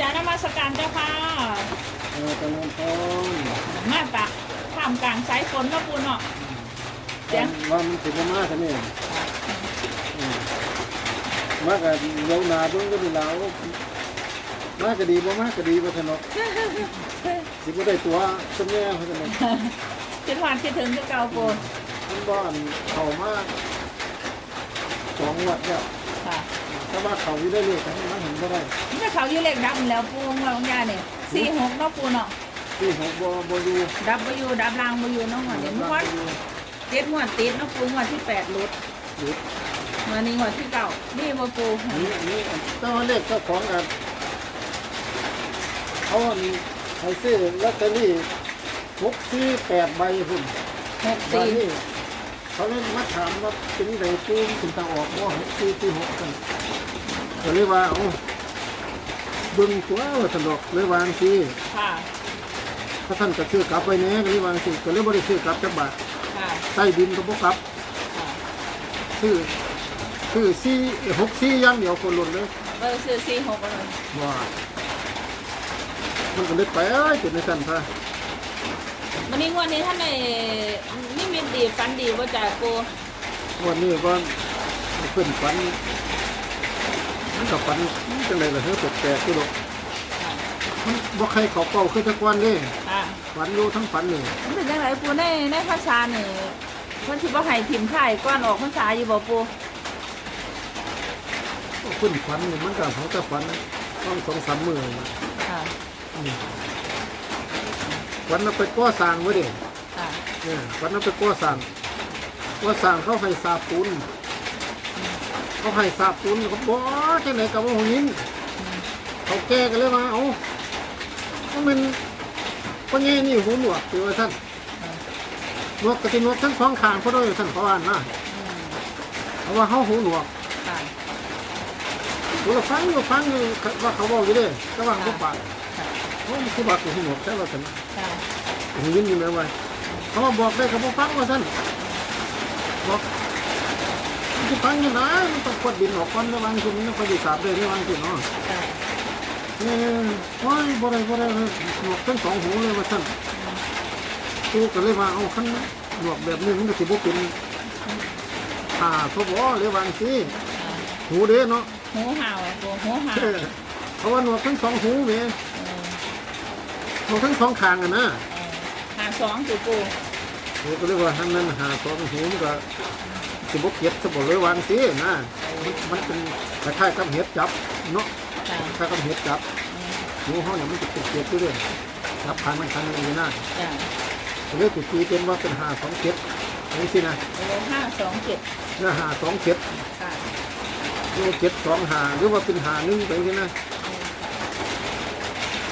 จ้านมัสการเจ้าค่ะเออตะลุงทองมาปะท่ามกลางสายฝนเนาปูเนาะเดี๋ยวว่ามันสิบมาท่านี่มากกับเลี้ยวนาเบิ่งก็ดีแล้วมากก็ดีบ่มากก็ดีบ่ถนอกสิบ่ได้ตัวต้นแม่เขาจะมาคิดหวานคิดถึงคือเก่าปูมันบ้านเข้ามากสองวัดแล้วค่ะ ถ้าว่าเขาอยู่ได้เลยแต่มันเห็นบ่ได้นี่เขาอยู่เลขดับแล้วปูของเรายาเนี่ยสี่หกเนาะปูเนาะที่หกบ่บ่อยู่ดับไปอยู่ดับลางไปอยู่เนาะหัวเดี๋ยวมื่อวันเจ็ดงวดติดเนาะปูงวดที่แปดหลุดอยู่วันนี้งวดที่เก้านี่บ่ปูนี่นี่เจ้าเลขเจ้าของกันเขาอันให้ซื้อลอตเตอรี่หกสี่แปดใบพุ่นหกตอนสี่นี้เขาเล่นมาถามว่าเป็นไงปูนถึงทางออกว่าหกสี่สี่หกกัน ก็เลยว่าโอ้เบึงตัวว่าสนดอกเลยวาจังสิค่ะ ถ้าท่านก็ซื้อกลับไปแน่ก็เลยวาจังสิก็เลยบริซื้อกลับจักบาทค่ะ ใต้ดินก็บ่กลับค่ะซื้อซื้อสี่หกสี่อย่างเดียวคนหล่นเลยเบอร์ซื้อสี่หกเลยว่ามันก็เลยไปเอ้ยเป็นในสันพะวันนี้งวดนี้ท่านในนี่มีดีฟันดีว่าจ่าปูวันนี้ก็เพิ่นฝัน มันกับฝันจังไรล่ะเฮ้ยแปลกๆที่ดอกค่ะมันบ่ใครเขาเป่าขึ้นทุกวันเลยค่ะฝันอยู่ทั้งฝันเลยมันเป็นยังไงปูในในภาษาเนี่ยเพิ่นสิบ่ให้ถิ่มไทยก่อนออกภาษาอยู่บ่ปูขึ้นฝันนี่มันก็เขาจะฝันต้องสองสามมือนะค่ะอืมฝันเราไปก่อสร้างไว้ดิค่ะ เนี่ยฝันเราไปก่อสร้างก่อสร้างเขาให้สาบปูน เขาให้สาบปูนเขาบอกจังไหนกับว่าหงยินเขาแก้กันเลยว่าเอาต้องเป็นพ่อแง่นี่หูหนวกคือว่าท่านหนวกกติหนวกทั้งสองข้างเขาด้วยท่านเขาว่านะอืมเพราะว่าเขาหูหนวกค่ะกูเราฟังอยู่ฟังอยู่ว่าเขาบอกอยู่เด้ระหว่างทุกบาทค่ะเขาไม่คือบาทกูหูหนวกใช่ว่าท่านค่ะหูยินอยู่ไหมวะเขามาบอกได้เขาบอกฟังว่าท่านบอก จะฟังยังไงมันต้องกดดินออกก่อนระหว่างคุณมันต้องไปสาบได้ระหว่างคุณเนาะค่ะเอ้ยว้ายบ่ได้บ่ได้เลยหนวกทั้งสองหูเลยว่าท่านกูก็เลยว่าเอาขั้นหนวกแบบนี้มันก็สิบ่เป็นอ่าเขาบอกเรียกว่าสิหูเด้เนาะหูห่าวอะปูหูห่าวเออเพราะว่าหนวกทั้งสองหูแหม่เออหนวกทั้งสองข้างอะนะเออหาสองสิปูกูก็เรียกว่าทั้งนั้นหาสองหูมันก็ สิบ่เก็บสบ่เลยวางสินะมันมันเป็นคล้ายๆกับเห็ดจับเนาะค่ะคล้ายๆกับเห็ดจับอืมหูเฮาเนี่ยมันจะเป็นเก็บอยู่เรื่อยจับคันมันคันมันอยู่นะจ้ะเลยกูตีเป็นว่าเป็นหาสองเก็บนี่สินะโอ้ห้าสองเจ็ดเนื้อหาสองเก็บค่ะหรือว่าเก็บสองหาหรือว่าเป็นหาหนึ่งไปสินะ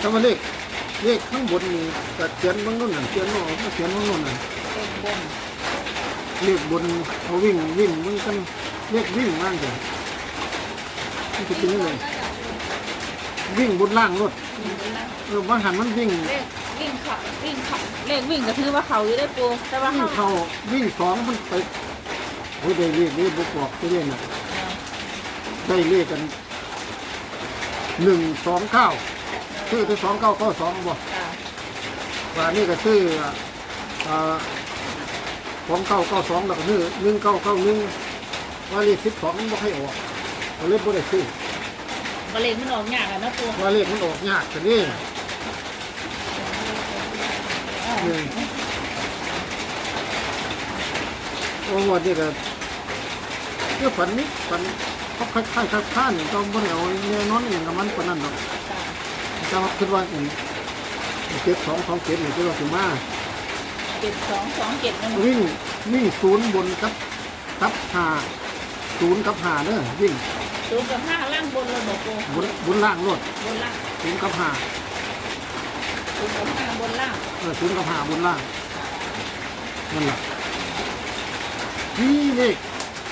ถ้ามาเลขเลขข้างบนนี่ก็เขียนบางโน่นน่ะเขียนโน่นเขียนบางโน่นน่ะเลขบน เลขบนเขาวิ่งวิ่งมันกันเลขวิ่งมากเลยมันจะเป็นยังไงวิ่งบนล่างรถวิ่งบนล่างเออว่าหันมันวิ่งเลขวิ่งเขาวิ่งเขาเลขวิ่งก็ถือว่าเขาอยู่ได้ปูแต่ว่าวิ่งเขาเขาวิ่งสองมันไปโอ้ยได้เลขเลขบุกบอกไปเรื่อยน่ะเออได้เลขกันหนึ่งสองเก้าซื้อที่สองเก้าเก้าสองบ่ค่ะว่านี่ก็ซื้ออ่า สองเก้าเก้าสองแล้วก็ซื้อหนึ่งเก้าเก้าหนึ่งว่าเลขสิบสองมันบ่ให้ออกก็เลยบ่ได้ซื้อก็เลขมันออกยากอะนะปูว่าเลขมันออกยากกันนี่นี่โอ้วันนี้ก็เรื่องฝันนี้ฝันเขาคล้ายๆคล้ายๆก็บ่ได้เอาแน่นอนอย่างกับมันปานนั้นหรอกค่ะแต่ว่าคิดว่าอย่างเก็บสองสองเก็บนี่คิดว่าถึงมา เจ็ดสองสองเจ็ดนั่นวิ่งวิ่งศูนย์บนกับกับหาศูนย์กับหาเนอะวิ่งศูนย์กับห้าล่างบนเลยบอกปูบนบนล่างรถบนล่างศูนย์กับหาศูนย์กับห้าบนล่างเออศูนย์กับหาบนล่างนั่นแหละนี่เลข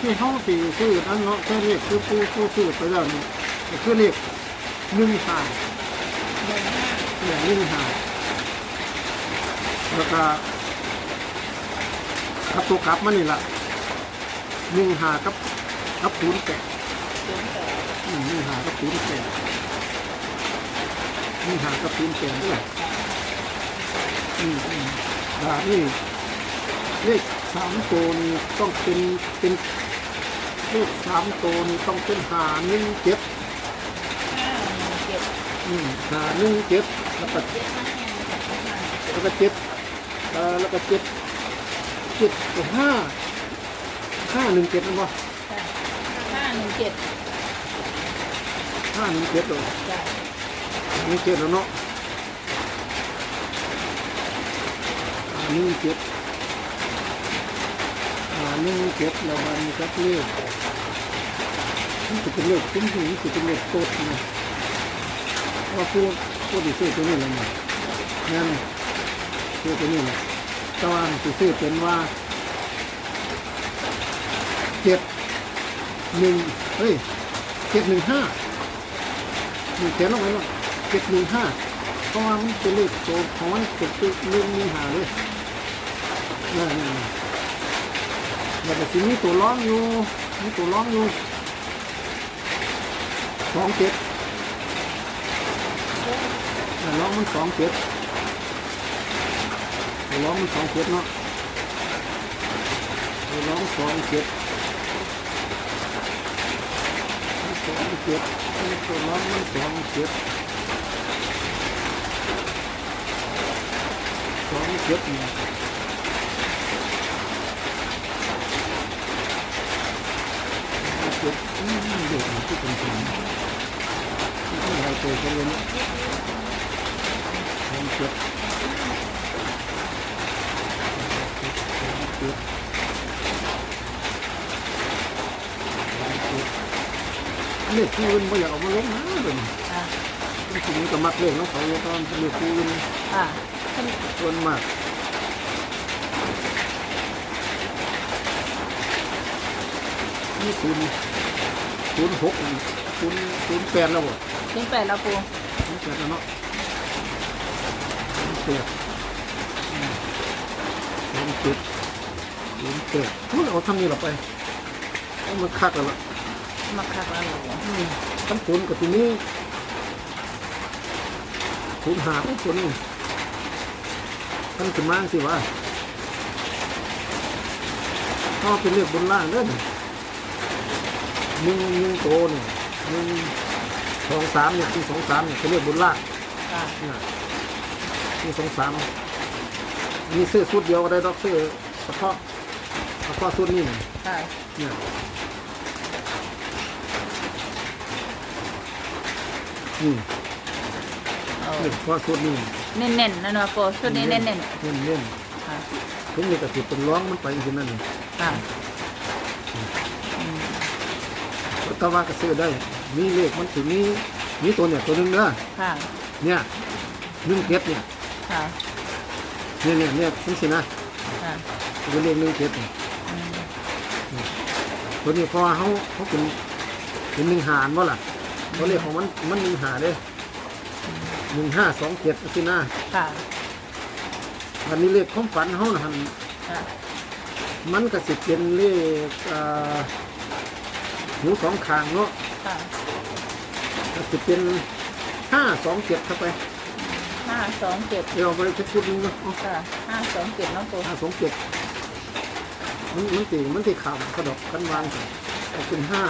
ที่เขาตีซื้อนั่นเนาะแค่เลขคือผู้ผู้ซื้อไปแล้วนี่ก็คือเลขหนึ่งหาบนห้าเนี่ยหนึ่งหาแล้วก็ ขับตัวกลับมานี่ละหนึ่งหากับกับศูนย์แปดแปดอืมหนึ่งหากับศูนย์แปดมีหากับศูนย์แปดด้วยอืมอืมอ่านี่เลขสามตัวนี่ต้องเป็นเป็นเลขสามตัวนี่ต้องเป็นหาหนึ่งเจ็ดห้าหนึ่งเจ็ดอืมหาหนึ่งเจ็ดแล้วก็แล้วก็เจ็ดเอ่อแล้วก็เจ็ด เจ็ดห้าห้าหนึ่งเจ็ดนะบ่ค่ะห้าหนึ่งเจ็ดห้าหนึ่งเจ็ดเลยจ้ะหนึ่งเจ็ดแล้วเนาะห้าหนึ่งเจ็ดห้าหนึ่งเจ็ดแล้วมันก็เลขนี่จะเป็นเลขคุ้มถึงจะเป็นเลขโต๊ดนะว่าผู้ผู้ที่ซื้อตัวนี้เลยนะนั่นซื้อตัวนี้แหละ แต่ว่าที่ซื้อเป็นว่าเจ็ดหนึ่งเฮ้ยเจ็ดหนึ่งห้ามีเขียนลงไปว่าเจ็ดหนึ่งห้าเพราะว่ามันเป็นเลขโตของมันเจ็ดตัวเรื่องมีหาเลยนั่นนั่นนั่นแล้วก็สิมีตัวร้องอยู่มีตัวร้องอยู่สองเจ็ดแต่ร้องมันสองเจ็ด ร้องมันสองเจ็ดเนาะตัวร้องสองเจ็ดสองเจ็ดตัวร้องมันสองเจ็ดสองเจ็ดเนี่ยเจ็ดเด็กที่เป็นคนที่เราเจอกันเลยนะสองเจ็ดสองเจ็ดสองเจ็ด เลขคู่อื่นไม่อยากเอามาลงนะเดี๋ยค่ะจริงๆก็มักเลขน้องเขาตอนเลขคู่อื่นค่ะส่วนมากนี่ศูนย์ศูนย์หกศูนย์ศูนย์แปดแล้วบ่ถึงแปดแล้วปูศูนย์แปดแล้วเนาะศูนย์แปดอืมศูนย์เจ็ดศูนย์แปดพูดเอาทำนี่หรอไปเอามาคักแล้วล่ะ มาคักแล้วเหรอทั้งศูนย์กับที่นี้ศูนย์หาทั้งศูนย์นี่ท่านขึ้นมาสิวะก็เป็นเรื่องบนล่างเด้อหนึ่งหนึ่งโตเนี่ยหนึ่งสองสามเนี่ยที่สองสามเนี่ยเป็นเรื่องบนล่างค่ะที่สองสามมีซื้อชุดเดียวก็ได้ดอกซื้อเฉพาะเฉพาะชุดนี้เนี่ยค่ะเนี่ย อืมเอาเฉพาะชุดนี้เน้นๆนั่นว่าปูชุดนี้เน้นเน้นเน้นๆค่ะถึงนี่ก็สิเป็นร้องมันไปที่นั่นนี่ค่ะแตว่าก็ซื้อได้ มีเลขมันถึงมีมีตัวเนี่ยตัวหนึงเด้อค่ะเนี่ยหนึ่งเจ็ดเนี่ยค่ะเนี่ยเนี่ยเนี่ยนี่สินะค่ะเป็นเลขหนึ่งเจ็ดเนี่ยอืมตัวนี้เพราะว่าเขาเขาเป็นเป็นหนึ่งหารว่าล่ะ ตัวเลขของมันมันหนึ่งหาเด้หนึ่งห้าสองเจ็ดสินะค่ะอันนี้เลขความฝันเขานะหันค่ะมันก็สิเป็นเลขอ่าหูสองข้างเนาะค่ะก็สิเป็นห้าสองเจ็ดเข้าไปห้าสองเจ็ดเดี๋ยวเอาไปชุดชุดนึงเนาะค่ะห้าสองเจ็ดเนาะปูห้าสองเจ็ดมันมันตีมันตีขาวกระดกกันวางกันเอาเป็นห้า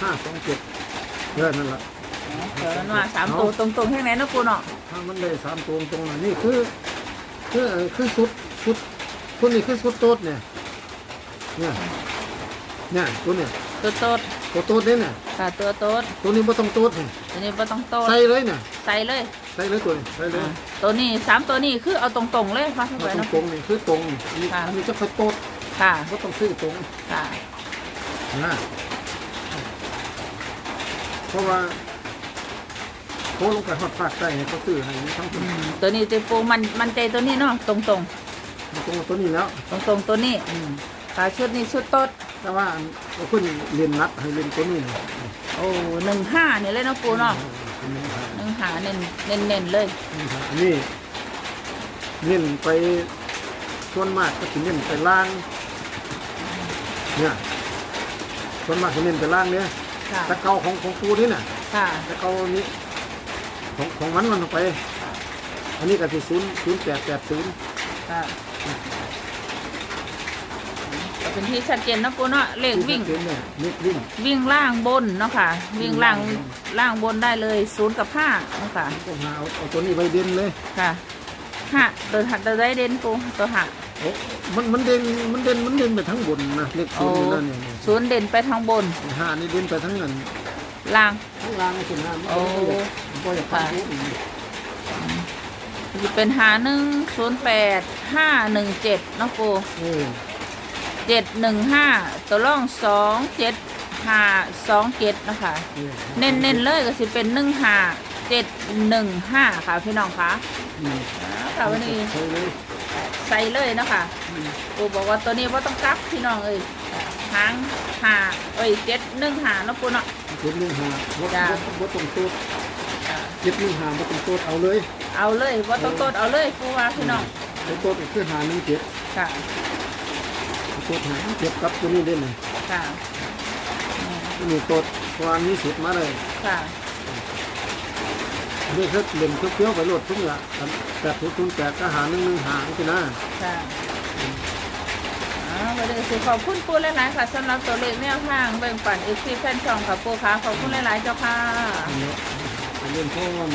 ห้าสองเจ็ด เออนั่นแหละเดี๋ยวมาสามตัวตรงๆแค่ไหนเนาะปูเนาะถ้ามันได้สามตัวตรงๆน่ะนี่คือคือเอ่อคือชุดชุดชุดนี้คือชุดโต๊ดเนี่ยเนี่ยเนี่ยตัวเนี่ยตัวโต๊ดตัวโต๊ดเนี่ยเนี่ยค่ะตัวโต๊ดตัวนี้ไม่ต้องโต๊ดนี่ตัวนี้ไม่ต้องโต๊ดใส่เลยเนี่ยใส่เลยใส่เลยตัวนี้ใส่เลยอ่าตัวนี้สามตัวนี้คือเอาตรงๆเลยมาเข้าไปมาตรงเนาะตรงๆนี่คือตรงอันนี้ค่ะอันนี้จะค่อยโต๊ดค่ะก็ต้องซื้อตรงค่ะนะ เพราะว่าโค้ลงไปหอดภาคใต้เนี่ยเขาซื้อให้ทั้งคอืนมตัวนี้จะปูมันมันใจตัวนี้เนาะตรงๆตรงมาตรงตัวนี้แล้วตรงๆตัวนี้ค่ะชุดนี้ชุดโต๊ดแต่ว่าเอาคนเรียนนัดให้เรียนตัวนี้นะโอ้หนึ่งห้าเนี่ยเลยเนาะปูเนาะเป็นหนึ่งหาหนึ่งหาเน้นเน้นเน้นๆเลยหนึ่งหาอันนี่เน้นไปส่วนมากก็ถึงเน้นไปล่างเนี่ยส่วนมากจะเน้นไปล่างเนี่ย ค่ะ ตะเกาของของปูนี่น่ะค่ะ ตะเกานี้ของของมันมันออกไป อันนี้ก็สิศูนย์ศูนย์แปดแปดศูนย์ค่ะก็เป็นที่ชัดเจนเนาะปูเนาะเลขวิ่งเนี่ยนิดวิ่งวิ่งล่างบนเนาะค่ะ วิ่งล่างล่างบนได้เลยศูนย์กับห้าเนาะค่ะ ก็หาเอาเอาตัวนี้ไปเด่นเลยค่ะห้าตัวหัดตัวได้เด่นปูตัวหัก โอ้มันมันเด่นมันเด่นมันเด่นไปทั้งบนนะเลขศูโอ้นย์นี่นั่นเนี่ยเนี่ยศูนย์เด่นไปทางบนห้านี่เด่นไปทั้งเงินล่าง ทั้งล่างก็คือห้ามันโอ้มันก็อยากทำผู้อื่นจะเป็นหาหนึ่งศูนย์แปดห้าหนึ่งเจ็ดเนาะปูเออเจ็ดหนึ่งห้าตัวร่องสองเจ็ดห้าสองเจ็ดเนาะคะออเน้นเน้นๆเลยก็สิเป็นหนึ่งห้าเจ็ดหนึ่งห้าค่ะพี่น้องคะอืม ค่ะวันนี้ ใช่เลย ใส่เลยเนาะค่ะอืมปูบอกว่าตัวนี้ว่าต้องกลับพี่น้องเอ้ยหางห้าเอ้ยเจ็ดหนึ่งห้าเนาะปูเนาะเจ็ดหนึ่งห้าบ่จ้ะบ่บ่ตรงตัวเจ็ดหนึ่งห้าบ่ตรงตัวเอาเลย เอาเลยว่าต้องตดเอาเลยปูว่าพี่น้องตรงตัวก็คือหาหนึ่งเจ็ดค่ะตัวหาหนึ่งเจ็ดกับตัวนี้เด่นเลยค่ะนี่ตัวความมีสิทธิ์มาเลยค่ะ นี่คือเล่นเคี้ยวๆไปโหลดทุกอย่างแปดทุนแปดก็หาหนึ่งหนึ่งหาใช่ไหมค่ะอ่าวันนี้สิขอบคุณปูหลายๆค่ะสำหรับตัวเลขแนวทางแบ่งปันเอฟซีแฟนช่องค่ะปูค่ะขอบคุณหลายๆเจ้าค่ะอันนี้อันเล่นพวกมัน